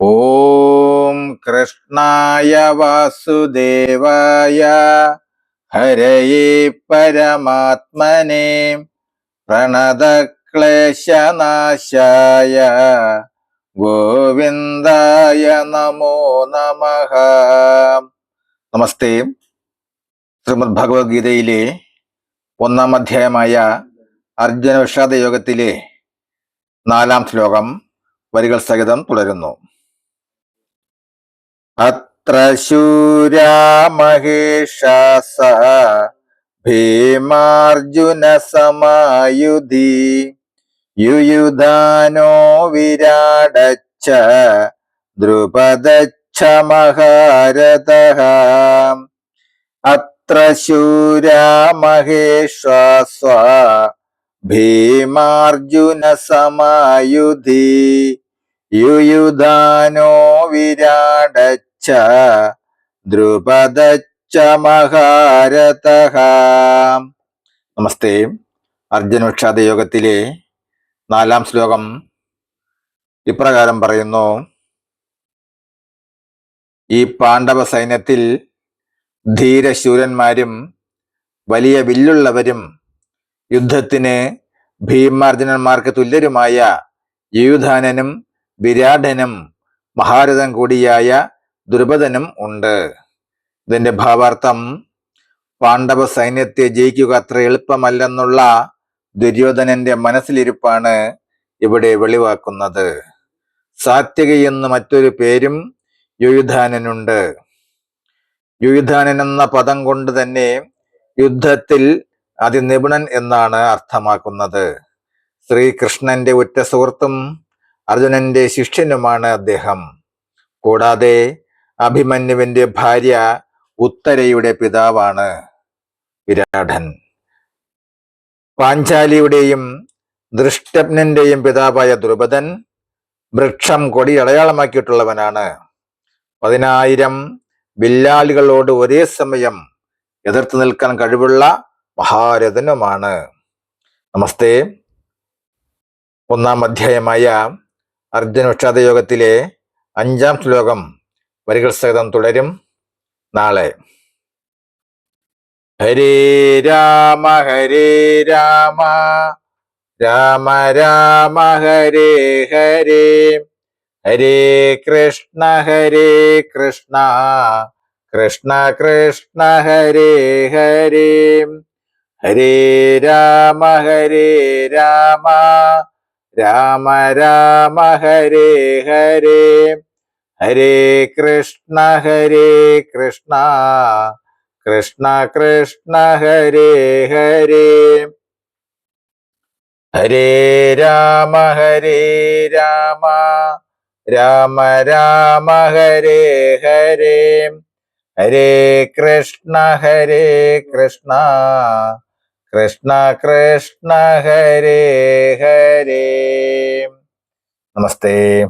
ഓം കൃഷ്ണായ വാസുദേവായ ഹരയേ പരമാത്മനെ പ്രണതക്ലേശനാശായ ഗോവിന്ദായ നമോ നമ. നമസ്തേ. ശ്രീമദ് ഭഗവത്ഗീതയിലെ ഒന്നാം അധ്യായമായ അർജുന വിഷാദ യോഗത്തിലെ നാലാം ശ്ലോകം വരികൾ സഹിതം തുടരുന്നു. അത്ര ശൂരാ മഹേഷാസ ഭീമാർജുന സമായുധി യുയുധാനോ വിരാടച്ച ദ്രുപദച്ഛ മഹാരഥ. അത്ര ശൂരാ മഹേശ്വാസ്വ ഭീമാർജുന സമായുധി യുയുധാനോ വിരാടച്ച ദ്രുപദച്ച മഹാരഥ. നമസ്തേ. അർജുന വിഷാദ യോഗത്തിലെ നാലാം ശ്ലോകം ഇപ്രകാരം പറയുന്നു. ഈ പാണ്ഡവ സൈന്യത്തിൽ ധീരശൂരന്മാരും വലിയ വില്ലുള്ളവരും യുദ്ധത്തിന് ഭീമാർജുനന്മാർക്ക് തുല്യരുമായ യുയുധാനനും വിരാടനും മഹാരഥം കൂടിയായ ദുർബദനും ഉണ്ട്. ഇതിന്റെ ഭാവാർത്ഥം പാണ്ഡവ സൈന്യത്തെ ജയിക്കുക അത്ര എളുപ്പമല്ലെന്നുള്ള ദുര്യോധനന്റെ മനസ്സിലിരിപ്പാണ് ഇവിടെ വെളിവാക്കുന്നത്. സാത്യക എന്ന് മറ്റൊരു പേരും യുയുധാനനുണ്ട്. യുയുധാനൻ എന്ന പദം കൊണ്ട് തന്നെ യുദ്ധത്തിൽ അതിനിപുണൻ എന്നാണ് അർത്ഥമാക്കുന്നത്. ശ്രീകൃഷ്ണന്റെ ഉറ്റ സുഹൃത്തും അർജുനന്റെ ശിഷ്യനുമാണ് അദ്ദേഹം. കൂടാതെ അഭിമന്യുവിന്റെ ഭാര്യ ഉത്തരയുടെ പിതാവാണ് വിരാടൻ പാഞ്ചാലിയുടെയും ദൃഷ്ടപ്നന്റെയും പിതാവായ ദ്രുപദൻ വൃക്ഷം കൊടി അടയാളമാക്കിയിട്ടുള്ളവനാണ്. പതിനായിരം വില്ലാളികളോട് ഒരേ സമയം എതിർത്ത് നിൽക്കാൻ കഴിവുള്ള മഹാരഥനുമാണ്. നമസ്തേ. ഒന്നാം അധ്യായമായ അർജുന വിഷാദയോഗത്തിലെ അഞ്ചാം ശ്ലോകം വരികൾ സഹിതം തുടരും. നാളെ. ഹരേ രാമ ഹരേ രാമ. രാമ രാമ ഹരേ ഹരേ. ഹരേ കൃഷ്ണ ഹരേ കൃഷ്ണ. കൃഷ്ണ കൃഷ്ണ ഹരേ ഹരേ. ഹരേ രാമ ഹരേ രാമ. രാമ രാമ ഹരേ ഹരേ. ഹരേ കൃഷ്ണ ഹരേ കൃഷ്ണ. കൃഷ്ണ കൃഷ്ണ ഹരേ ഹരേ. ഹരേ രാമ ഹരേ രാമ. രാമ രാമ ഹരേ ഹരേ. ഹരേ കൃഷ്ണ ഹരേ കൃഷ്ണ. കൃഷ്ണ കൃഷ്ണ ഹരേ ഹരേ. നമസ്തേ.